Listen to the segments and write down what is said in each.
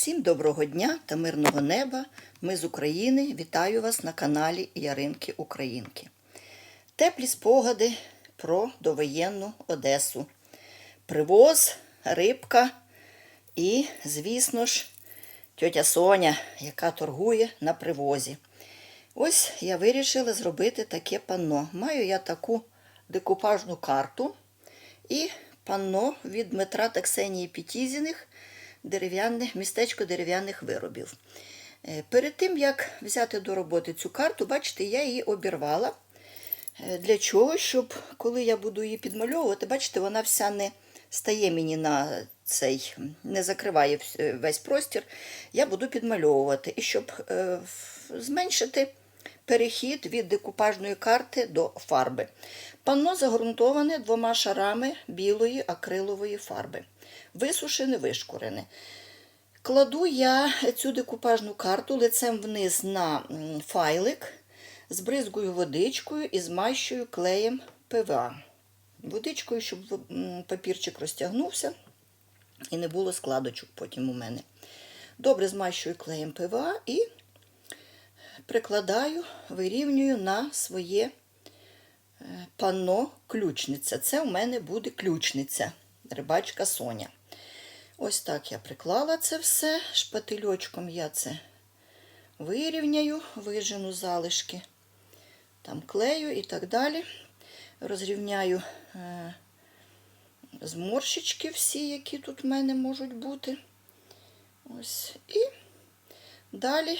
Всім доброго дня та мирного неба. Ми з України. Вітаю вас на каналі Яринки Українки. Теплі спогади про довоєнну Одесу. Привоз, рибка і, звісно ж, тьотя Соня, яка торгує на привозі. Ось я вирішила зробити таке панно. Маю я таку декупажну карту і панно від Дмитра та Пітізіних дерев'яне, містечко дерев'яних виробів. Е, Перед тим, як взяти до роботи цю карту, бачите, я її обірвала. Е, Для чого? Щоб коли я буду її підмальовувати, бачите, вона вся не стає мені на цей, не закриває весь простір. Я буду підмальовувати. І щоб е, зменшити перехід від декупажної карти до фарби. Панно загрунтоване двома шарами білої акрилової фарби. Висушене, вишкурене. Кладу я цю декупажну карту лицем вниз на файлик, збризгую водичкою і змащую клеєм ПВА. Водичкою, щоб папірчик розтягнувся і не було складочок потім у мене. Добре змащую клеєм ПВА і прикладаю, вирівнюю на своє е, панно ключниця. Це у мене буде ключниця, рибачка Соня. Ось так я приклала це все. Шпательочком я це вирівняю, вижену залишки, там клею і так далі. Розрівняю е, зморщички всі, які тут в мене можуть бути. Ось. І далі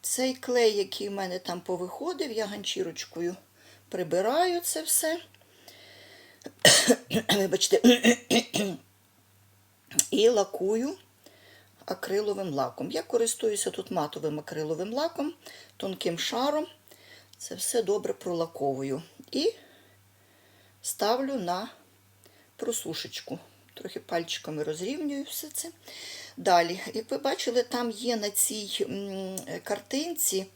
цей клей, який в мене там повиходив, я ганчірочкою прибираю це все. Вибачте, і лакую акриловим лаком. Я користуюся тут матовим акриловим лаком, тонким шаром. Це все добре пролаковую. І ставлю на просушечку. Трохи пальчиками розрівнюю все це. Далі, як ви бачили, там є на цій картинці.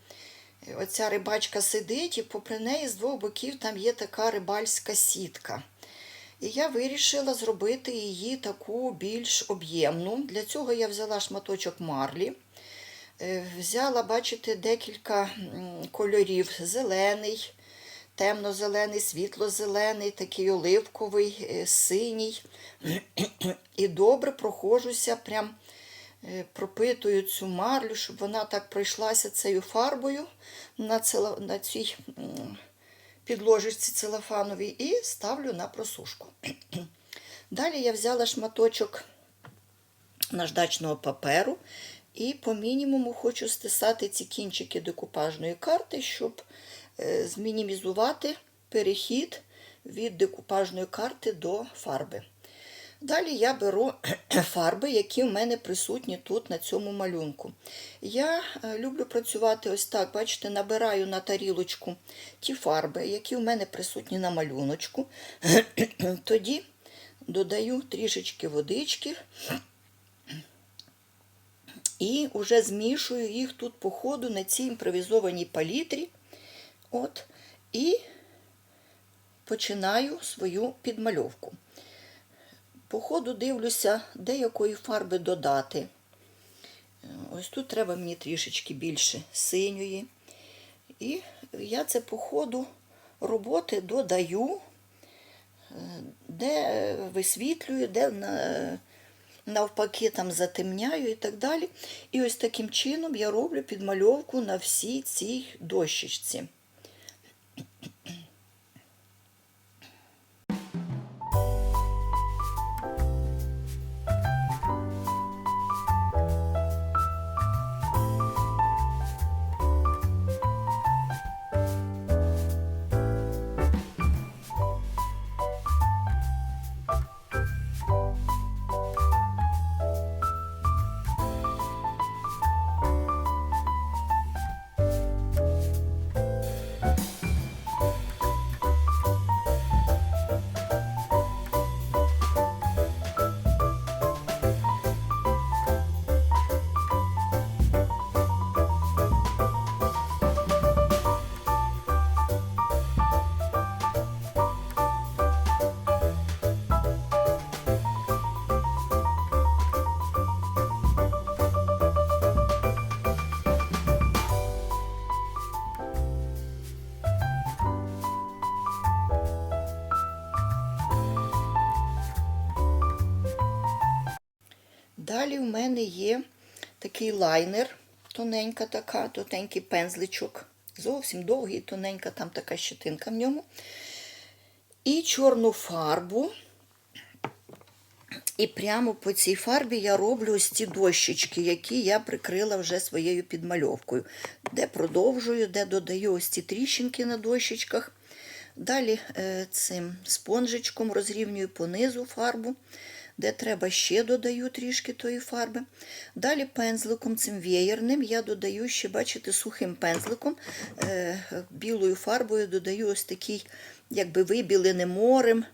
Оця рибачка сидить, і попри неї з двох боків там є така рибальська сітка. І я вирішила зробити її таку більш об'ємну. Для цього я взяла шматочок марлі. Е, Взяла, бачите, декілька кольорів: зелений, темно-зелений, світло-зелений, такий оливковий, е, синій. І добре проходжуся, прям е, пропитую цю марлю, щоб вона так пройшлася цією фарбою на, цій підложечці целофановій і ставлю на просушку. Далі я взяла шматочок наждачного паперу і по мінімуму хочу стисати ці кінчики декупажної карти, щоб е, змінімізувати перехід від декупажної карти до фарби. Далі я беру фарби, які в мене присутні тут на цьому малюнку. Я е, люблю працювати ось так, бачите, набираю на тарілочку ті фарби, які в мене присутні на малюночку. Тоді додаю трішечки водички і вже змішую їх тут по ходу на цій імпровізованій палітрі. От, і починаю свою підмальовку. По ходу дивлюся, де якої фарби додати. Ось тут треба мені трішечки більше синьої. І я це по ходу роботи додаю, е, де висвітлюю, де навпаки там затемняю і так далі. І ось таким чином я роблю підмальовку на всій цій дощечці. Далі в мене є такий лайнер, тоненька така, тоненький пензличок. Зовсім довгий, тоненька, там така щетинка в ньому. І чорну фарбу. І прямо по цій фарбі я роблю ось ці дощечки, які я прикрила вже своєю підмальовкою, де продовжую, де додаю ось ці тріщинки на дощечках. Далі е, цим спонжичком розрівнюю понизу фарбу, де треба ще додаю трішки тої фарби. Далі пензликом цим веєрним я додаю ще, бачите, сухим пензликом, е, білою фарбою додаю ось такий, якби вибіленим морем,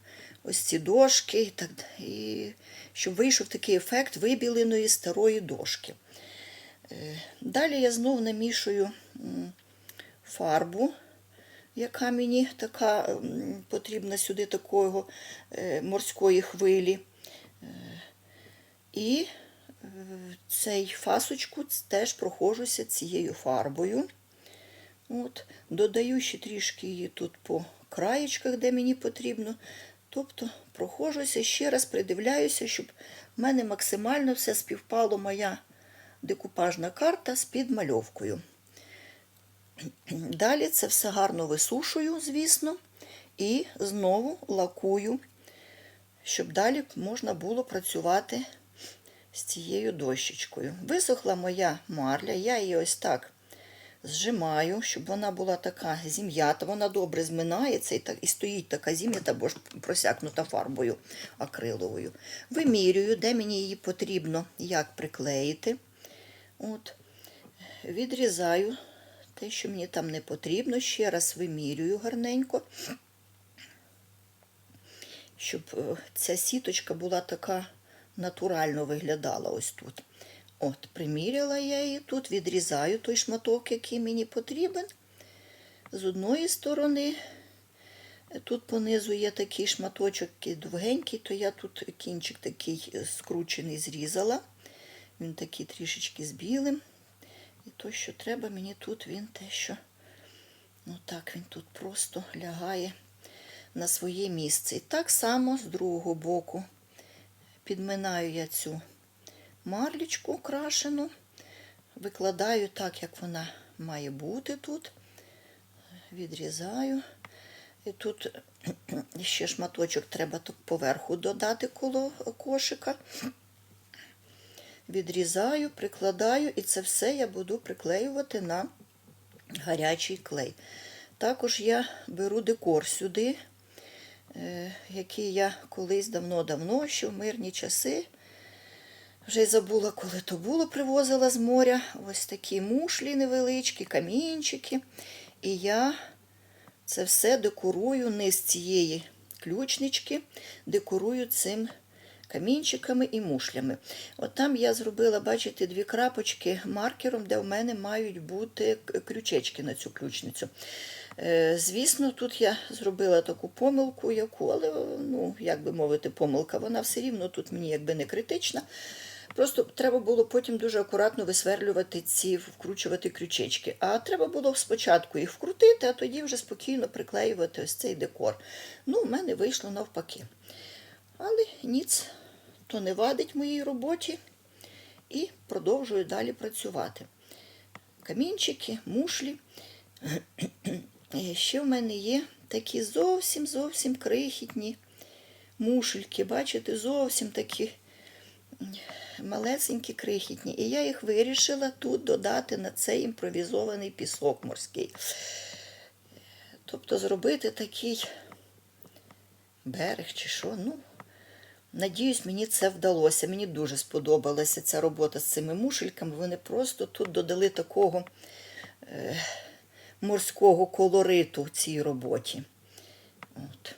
ось ці дошки, і так, і щоб вийшов такий ефект вибіленої старої дошки. Е, Далі я знов намішую фарбу, яка мені така потрібна сюди такого е, морської хвилі. Е, І е, цей фасочку теж прохожуся цією фарбою. От, Додаю ще трішки її тут по краєчках, де мені потрібно. Тобто прохожуся, ще раз придивляюся, щоб в мене максимально все співпало моя декупажна карта з підмальовкою. Далі це все гарно висушую, звісно, і знову лакую, щоб далі можна було працювати з цією дощечкою. Висохла моя марля, я її ось так зжимаю, щоб вона була така зім'ята, вона добре зминається і, так, і стоїть така зім'ята, бо ж просякнута фарбою акриловою. Вимірюю, де мені її потрібно, як приклеїти. От. Відрізаю те, що мені там не потрібно. Ще раз вимірюю гарненько, щоб е, ця сіточка була така натурально виглядала ось тут. От, приміряла я її тут, відрізаю той шматок, який мені потрібен. З одної сторони, тут понизу є такий шматочок довгенький, то я тут кінчик такий скручений зрізала. Він такий трішечки з білим. І то, що треба, мені тут він те, що ну так, він тут просто лягає на своє місце. І так само з другого боку підминаю я цю марлічку крашену, викладаю так, як вона має бути тут. Відрізаю. І тут ще шматочок треба поверху додати коло кошика. Відрізаю, прикладаю, і це все я буду приклеювати на гарячий клей. Також я беру декор сюди, е, який я колись давно-давно, ще в мирні часи. Вже й забула, коли то було, привозила з моря ось такі мушлі невеличкі, камінчики. І я це все декорую низ цієї ключнички, декорую цим камінчиками і мушлями. От там я зробила, бачите, дві крапочки маркером, де в мене мають бути крючечки на цю ключницю. Е, звісно, тут я зробила таку помилку, яку, але, ну, як би мовити, помилка, вона все рівно тут мені якби не критична. Просто треба було потім дуже акуратно висверлювати ці, вкручувати крючечки. А треба було спочатку їх вкрутити, а тоді вже спокійно приклеювати ось цей декор. Ну, в мене вийшло навпаки. Але ніц, то не вадить моїй роботі і продовжую далі працювати. Камінчики, мушлі. Ще в мене є такі зовсім зовсім крихітні мушельки. Бачите, зовсім такі малесенькі крихітні. І я їх вирішила тут додати на цей імпровізований пісок морський. Тобто зробити такий берег чи що. ну, Надіюсь, мені це вдалося. Мені дуже сподобалася ця робота з цими мушельками. Вони просто тут додали такого е, морського колориту цій роботі. От.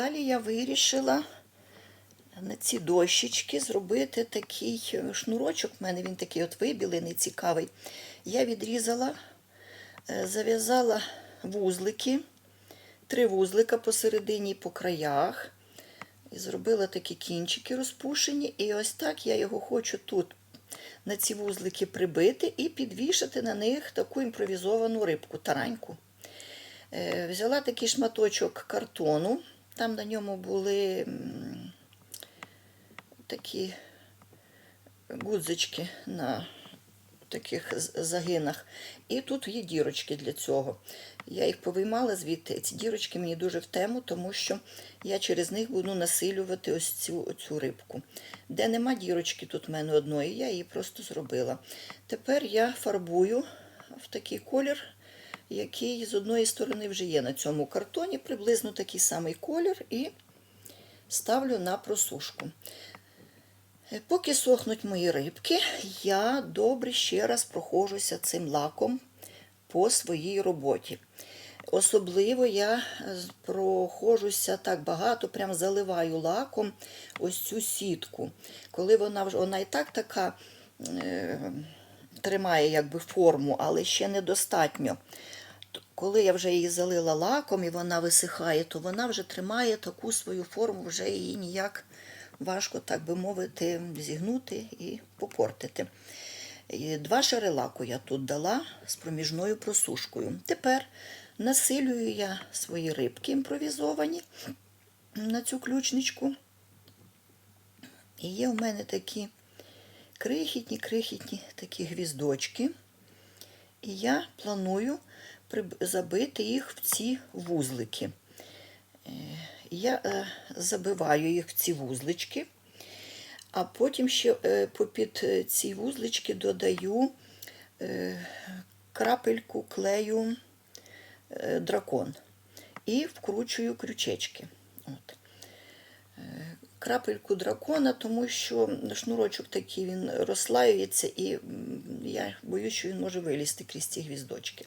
Далі я вирішила на ці дощечки зробити такий е, шнурочок. У мене він такий от вибілений, цікавий. Я відрізала, е, зав'язала вузлики, три вузлика посередині по краях. І зробила такі кінчики розпушені. І ось так я його хочу тут на ці вузлики прибити і підвішати на них таку імпровізовану рибку, тараньку. Е, Взяла такий шматочок картону, там на ньому були такі гудзички на таких загинах. І тут є дірочки для цього. Я їх повиймала звідти. Ці дірочки мені дуже в тему, тому що я через них буду насилювати ось цю, цю рибку. Де нема дірочки тут в мене одної, я її просто зробила. Тепер я фарбую в такий колір, який з одної сторони вже є на цьому картоні, приблизно такий самий колір, і ставлю на просушку. Е, Поки сохнуть мої рибки, я добре ще раз проходжуся цим лаком по своїй роботі. Особливо я з- проходжуся так багато, прям заливаю лаком ось цю сітку. Коли вона вже вона і так така е, тримає якби форму, але ще недостатньо. Коли я вже її залила лаком і вона висихає, то вона вже тримає таку свою форму, вже її ніяк важко, так би мовити, зігнути і попортити. І Два шари лаку я тут дала з проміжною просушкою. Тепер насилюю я свої рибки імпровізовані на цю ключничку. І є в мене такі крихітні, крихітні такі гвіздочки. І я планую забити їх в ці вузлики. Е, Я е, забиваю їх в ці вузлички, а потім ще е, попід ці вузлички додаю крапельку клею дракон і вкручую крючечки. От. Крапельку дракона, тому що шнурочок такий він розслаюється, і я боюсь, що він може вилізти крізь ці гвіздочки.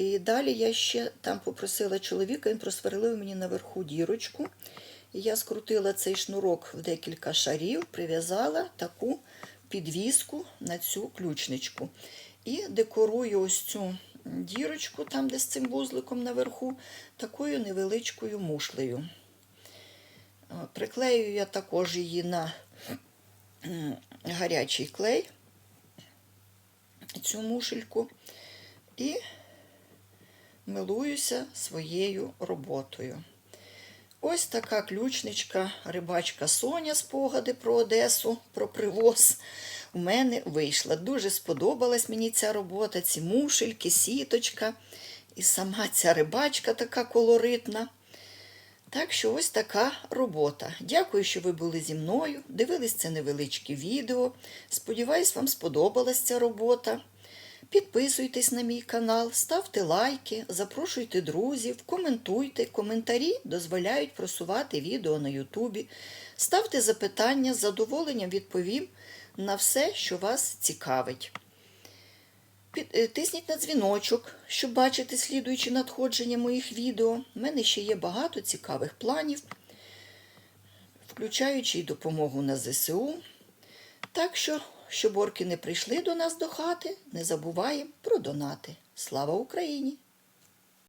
І далі я ще там попросила чоловіка, він просверлив мені наверху дірочку. І я скрутила цей шнурок в декілька шарів, прив'язала таку підвіску на цю ключничку. І декорую ось цю дірочку, там, де з цим вузликом наверху, такою невеличкою мушлею. Приклею я також її на гарячий клей, цю мушельку, і милуюся своєю роботою. Ось така ключничка, рибачка Соня, спогади про Одесу, про привоз. У мене вийшла. Дуже сподобалась мені ця робота, ці мушельки, сіточка. І сама ця рибачка така колоритна. Так що ось така робота. Дякую, що ви були зі мною. Дивились це невеличке відео. Сподіваюсь, вам сподобалась ця робота. Підписуйтесь на мій канал, ставте лайки, запрошуйте друзів, коментуйте. Коментарі дозволяють просувати відео на Ютубі. Ставте запитання, з задоволенням відповім на все, що вас цікавить. Е, Тисніть на дзвіночок, щоб бачити слідуючі надходження моїх відео. У мене ще є багато цікавих планів, включаючи й допомогу на ЗСУ. Так що, щоб орки не прийшли до нас до хати, не забуваємо про донати. Слава Україні!